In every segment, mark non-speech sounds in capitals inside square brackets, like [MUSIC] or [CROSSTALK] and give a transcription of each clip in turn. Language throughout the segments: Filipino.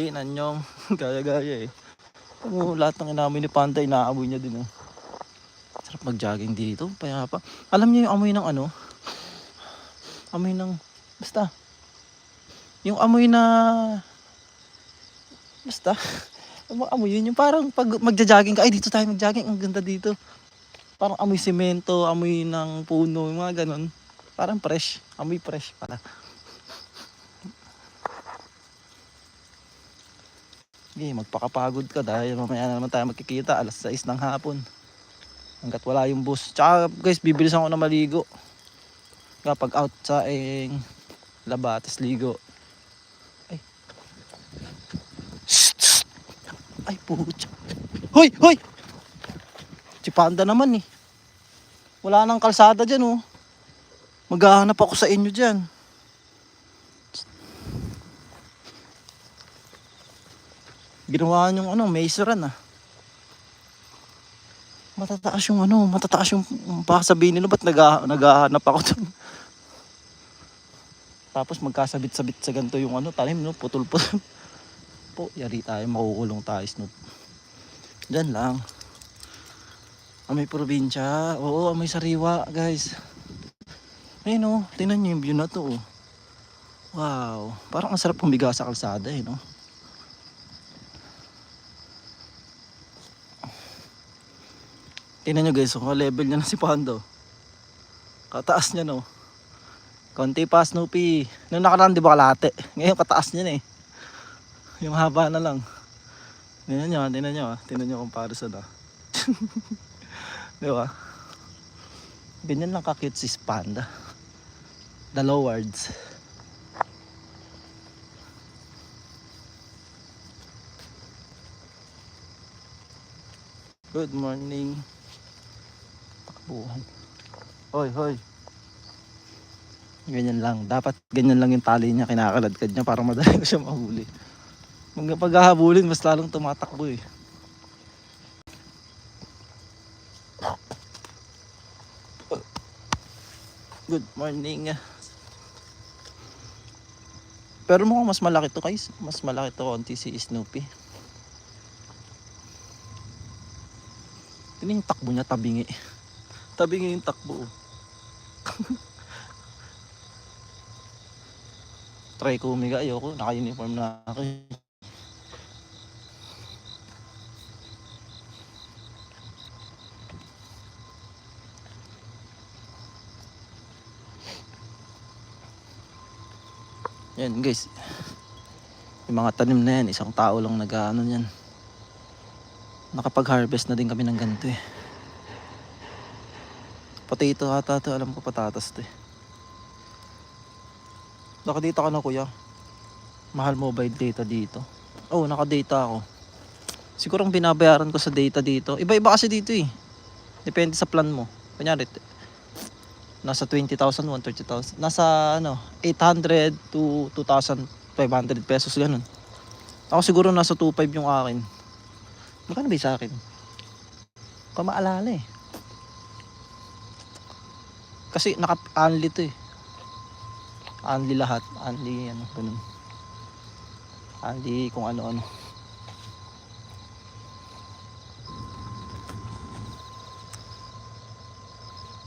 Chinan yung [LAUGHS] gaya-gaya eh. Ano, lahat ng inamoy ni Panda, inaamoy niya din oh. Sarap mag-jogging dito, payapa. Alam niyo yung amoy ng ano? Amoy ng, basta. Yung amoy na, basta. [LAUGHS] Amoy yun? Yung parang pag magja-jogging ka, ay dito tayo mag-jogging, ang ganda dito. Parang amoy semento, amoy ng puno, mga ganun. Parang fresh, amoy fresh pala. Sige, magpakapagod ka dahil mamaya na naman tayo magkikita alas 6 ng hapon. Hanggat wala yung bus. Tsaka guys, bibilisan ko na maligo. Kapag out sa ing laba, tas ligo. Ay. Shh, shh. Ay, pucha. Hoy, hoy! Si Panda naman eh. Wala nang kalsada dyan oh. Maghahanap ako sa inyo dyan. Ginawa yung ano, maze run ah. Matataas yung ano, matataas yung baka sabihin nila ba't nag naghahanap ako dun. [LAUGHS] Tapos magkasabit-sabit sa ganito yung ano, tanim no, putol-putol. [LAUGHS] Po, yari tayo, makukulong tayo, Snoop. Diyan lang. Amoy probinsya. Oo, amoy sariwa, guys. Ayun oh, tingnan niyo yung view na to. oh. Wow, parang ang sarap pumiga sa kalsada eh, no? Tingnan nyo guys, kung level niya na si Pando. Kataas niya no. Konti pa Snoopy. Noong nakaraan di ba kalate? Ngayon kataas niya na eh. Yung haba na lang. Tingnan nyo, tingnan nyo, tingnan nyo comparison ah. [LAUGHS] di ba? Ganyan lang kakute si Panda. The lowards. Good morning. Takbuhan. Hoy, hoy. Ganyan lang. Dapat ganyan lang yung tali niya. Kinakaladkad niya para madali ko siya mahuli. Mga paghahabulin, mas lalong tumatakbo eh. Good morning. Pero mukhang mas malaki to guys. Mas malaki to konti si Snoopy. Tingnan yung takbo niya, tabingi. Tabingi yung takbo. oh. Try ko umiga, ayoko. Naka-uniform na ako. eh. Yan guys. Yung mga tanim na yan, isang tao lang nag-ano yan. Nakapag-harvest na din kami ng ganito eh. Potato ata to, alam ko patatas to eh. Nakadata ka na kuya. Mahal mobile data dito. Oh, nakadata ako. Siguro ang binabayaran ko sa data dito. Iba-iba kasi dito eh. Depende sa plan mo. Kunyari, nasa 20,000, 130,000. Nasa ano, 800 to 2,500 pesos ganun. Ako siguro nasa 2,500 yung akin. Magkano ba sa akin? Kung maalala eh. Kasi naka-unli to eh. Unli lahat. Unli ano, ganun. Unli kung ano-ano.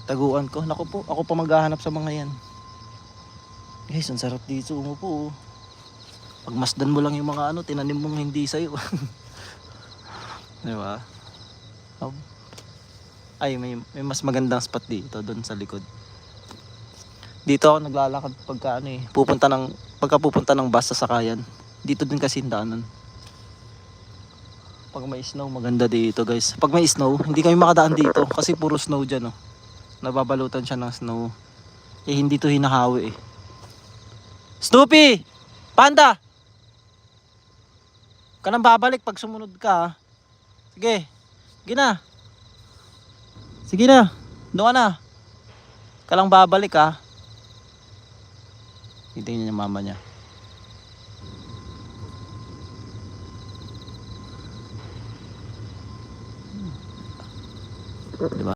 Taguan ko. Naku po, ako pa maghahanap sa mga yan. Guys, ang sarap dito umupo. oh. Pagmasdan mo lang yung mga ano, tinanim mong hindi sa'yo. [LAUGHS] Di ba? Oh. Ay, may, may mas magandang spot dito, doon sa likod. Dito ako naglalakad pagka ano eh, pupunta ng, pagka pupunta ng bus sa sakayan. Dito din kasi yung daanan. Pag may snow, maganda dito guys. Pag may snow, hindi kami makadaan dito kasi puro snow dyan oh. Nababalutan siya ng snow. Eh hindi to hinahawi eh. Snoopy! Panda! Ka nang babalik pag sumunod ka ah. Sige. Sige na. Sige na. Doon na. Ka lang babalik ha. Hitingin niya mama niya. Diba?